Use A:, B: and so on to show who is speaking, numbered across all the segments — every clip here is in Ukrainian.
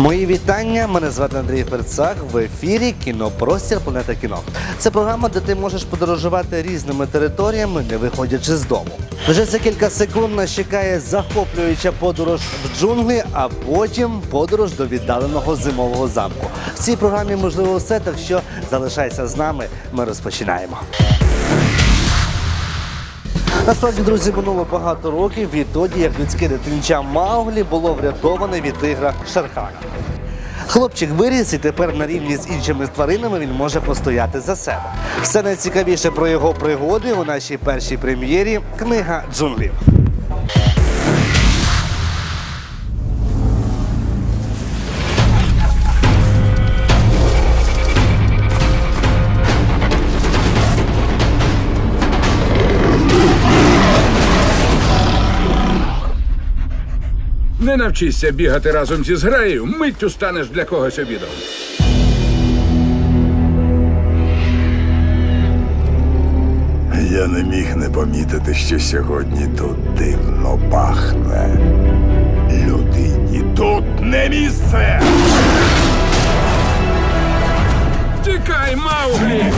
A: Мої вітання. Мене звати Андрій Перцак. В ефірі кінопростір Планета кіно. Це програма, де ти можеш подорожувати різними територіями, не виходячи з дому. Вже за кілька секунд нас чекає захоплююча подорож в джунглі, а потім подорож до віддаленого зимового замку. В цій програмі можливо все, так що залишайся з нами. Ми розпочинаємо. Насправді, друзі, минуло багато років відтоді, як людське дитинча Мауглі було врятоване від тигра Шерхана. Хлопчик виріс і тепер на рівні з іншими тваринами він може постояти за себе. Все найцікавіше про його пригоди у нашій першій прем'єрі книга джунглів.
B: Навчишся бігати разом зі зграєю, миттю станеш для когось обідом.
C: Я не міг не помітити, що сьогодні тут дивно пахне. Людині тут не місце.
B: Тікай, Мауглі!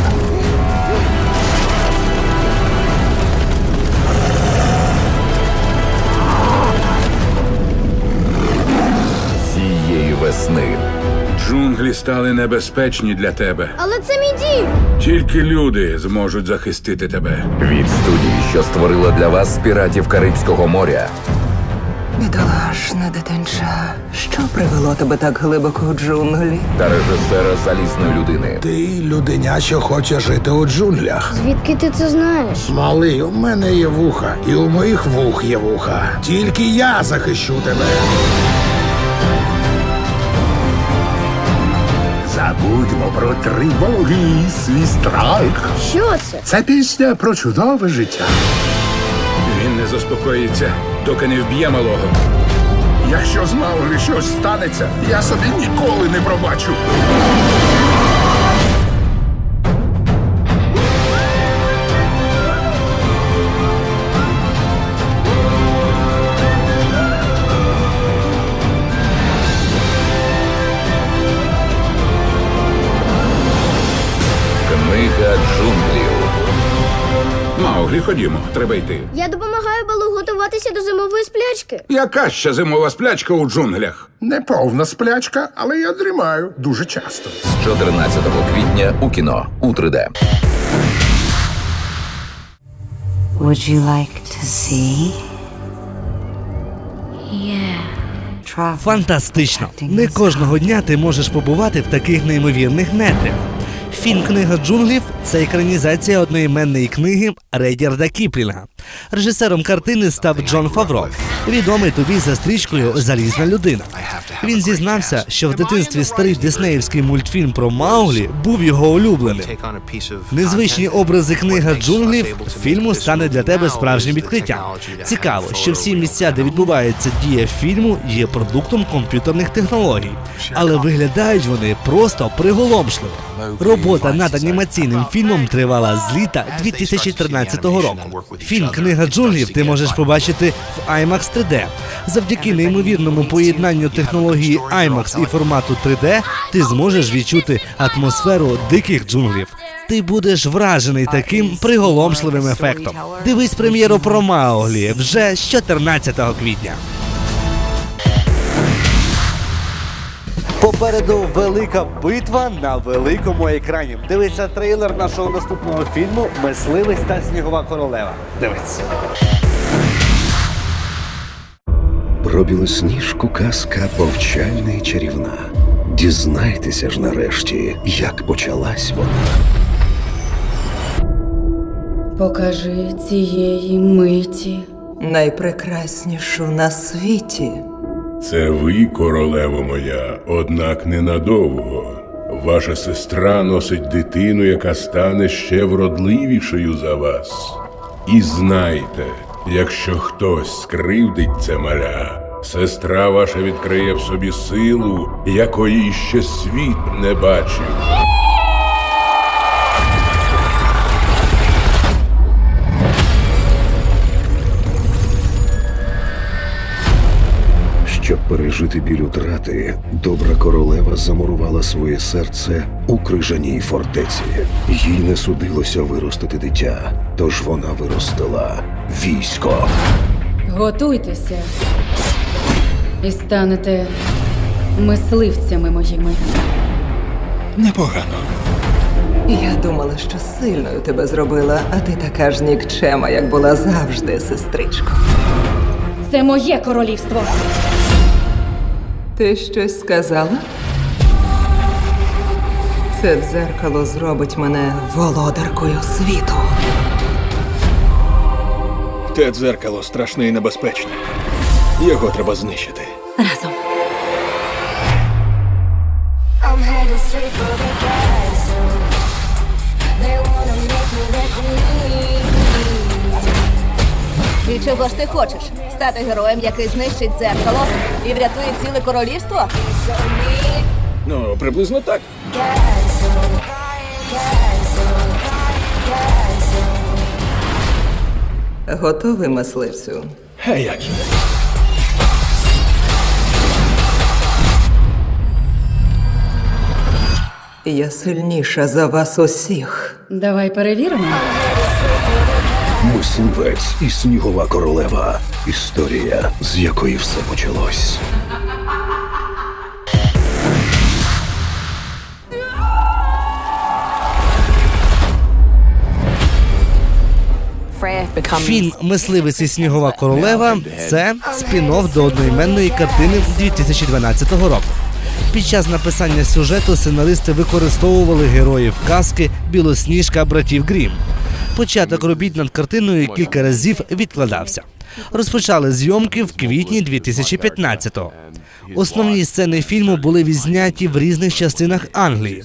B: Стали небезпечні для тебе.
D: Але це мій дім.
B: Тільки люди зможуть захистити тебе.
E: Від студії, що створила для вас піратів Карибського моря.
F: Бідолашна дитинча, що привело тебе так глибоко у джунглі?
E: та режисера залізної людини.
G: Ти людиня, що хоче жити у джунглях.
D: Звідки ти це знаєш?
G: Малий, у мене є вуха, і у моїх вух є вуха. Тільки я захищу тебе.
C: Забудьмо про тривоги і свій страх.
D: Що це?
C: Це пісня про чудове життя.
B: Він не заспокоїться, доки не вб'є малого.
C: Якщо з Мауглі щось станеться, я собі ніколи не пробачу.
E: Книга джунглів.
B: Мауглі, ходімо, треба йти.
D: Я допомагаю Балу готуватися до зимової сплячки.
B: Яка ще зимова сплячка у джунглях?
C: Неповна сплячка, але я дрімаю дуже часто.
E: З 14 квітня у кіно у 3D.
H: Would you like to see? Yeah.
A: Фантастично! Не кожного дня ти можеш побувати в таких неймовірних нетрях. Фільм Книга джунглів це екранізація одноіменної книги Рейдярда Кіплінга. Режисером картини став Джон Фавро, відомий тобі за стрічкою Залізна людина. Він зізнався, що в дитинстві старий диснеївський мультфільм про Мауглі був його улюбленим. Незвичні образи книга джунглів фільму стане для тебе справжнім відкриттям. Цікаво, що всі місця, де відбувається дія фільму, є продуктом комп'ютерних технологій, але виглядають вони просто приголомшливо. Робота над анімаційним фільмом тривала з літа 2013 року. Фільм Книга джунглів ти можеш побачити в IMAX 3D. Завдяки неймовірному поєднанню технології IMAX і формату 3D ти зможеш відчути атмосферу диких джунглів. Ти будеш вражений таким приголомшливим ефектом. Дивись прем'єру про Мауглі вже з 14 квітня. Попереду велика битва на великому екрані. Дивиться трейлер нашого наступного фільму Мисливець та снігова королева. Дивись.
I: Про білосніжку казка повчальна і чарівна. Дізнайтеся ж нарешті, як почалась вона.
H: Покажи цієї миті.
F: Найпрекраснішу на світі.
J: Це ви, королево моя, однак ненадовго. Ваша сестра носить дитину, яка стане ще вродливішою за вас. І знайте, якщо хтось скривдить це маля, сестра ваша відкриє в собі силу, якої ще світ не бачив.
I: Пережити біль утрати, добра королева замурувала своє серце у крижаній фортеці. Їй не судилося виростити дитя, тож вона виростила військо.
K: Готуйтеся і станете мисливцями моїми.
C: Непогано.
F: Я думала, що сильною тебе зробила, а ти така ж нікчема, як була завжди, сестричко.
K: Це моє королівство.
F: Ти щось сказала? Це дзеркало зробить мене володаркою світу.
C: Те дзеркало страшне і небезпечне. Його треба знищити.
K: Разом.
D: I'm headed straight for the castle.
K: І чого ж ти хочеш? Стати героєм, який знищить дзеркало і врятує ціле королівство?
C: Ну, приблизно так.
F: Готовий мисливцю?
C: А як же?
F: Я сильніша за вас усіх.
K: Давай перевіримо.
I: Мисливець і снігова королева. Історія, з якої все почалось.
A: Фільм Мисливець і снігова королева це спін-офф до одноіменної картини 2012 року. Під час написання сюжету сценаристи використовували героїв казки Білосніжка братів Грім. Початок робіт над картиною кілька разів відкладався. Розпочали зйомки в квітні 2015-го. Основні сцени фільму були відзняті в різних частинах Англії.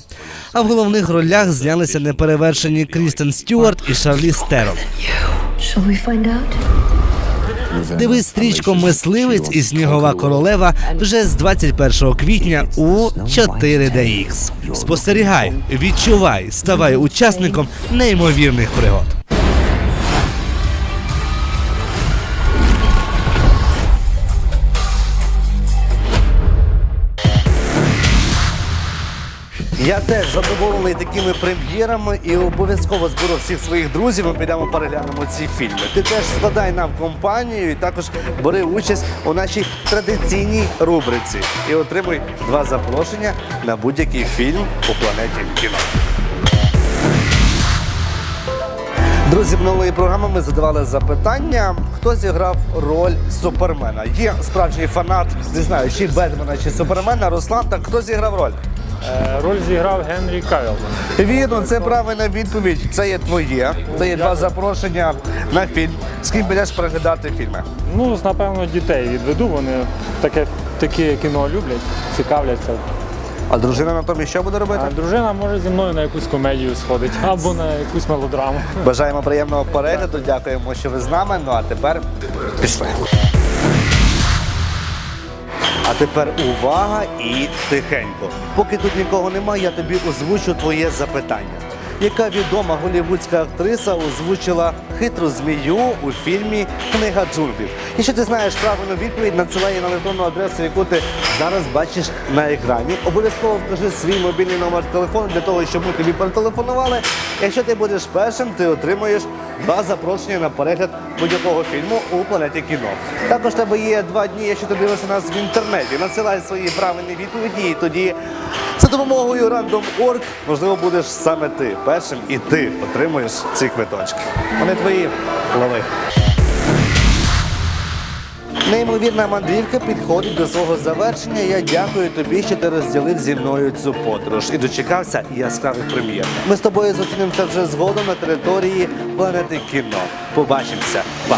A: А в головних ролях знялися неперевершені Крістен Стюарт і Шарлі Стерон. Дивись стрічку Мисливець і Снігова королева вже з 21 квітня у 4DX. Спостерігай, відчувай, ставай учасником неймовірних пригод. Я теж задоволений такими прем'єрами і обов'язково зберу всіх своїх друзів. Ми підемо переглянемо ці фільми. Ти теж складай нам компанію і також бери участь у нашій традиційній рубриці і отримуй два запрошення на будь-який фільм у планеті кіно. Друзі, минулої програми ми задавали запитання, хто зіграв роль Супермена. Є справжній фанат, не знаю, чи Бетмена, чи Супермена. Руслан, так хто зіграв роль?
L: Роль зіграв Генрі Кавіл.
A: Вірно, це правильна відповідь. Це є твоє. Це є два запрошення на фільм. З ким підеш переглядати фільми?
L: Ну, напевно, дітей відведу. Вони таке, таке кіно люблять, цікавляться.
A: А дружина натомість що буде робити?
L: А дружина може зі мною на якусь комедію сходить або на якусь мелодраму.
A: Бажаємо приємного перегляду. Дякуємо, що ви з нами. Ну а тепер пішли. А тепер увага і тихенько. Поки тут нікого немає, я тобі озвучу твоє запитання. Яка відома голівудська актриса озвучила хитру змію у фільмі Книга джунглів? Якщо ти знаєш правильну відповідь, надсилай на електронну адресу, яку ти зараз бачиш на екрані. Обов'язково вкажи свій мобільний номер телефону для того, щоб ми тобі перетелефонували. Якщо ти будеш першим, ти отримуєш два запрошення на перегляд будь-якого фільму у планеті кіно. Також тебе є два дні, якщо ти дивишся нас в інтернеті. Надсилай свої правильні відповіді, і тоді за допомогою Random.org, можливо, будеш саме ти першим, і ти отримуєш ці квиточки. Вони твої лови. Неймовірна мандрівка підходить до свого завершення. Я дякую тобі, що ти розділив зі мною цю подорож і дочекався яскравих прем'єр. Ми з тобою зустрінемося вже згодом на території планети кіно. Побачимося. Па!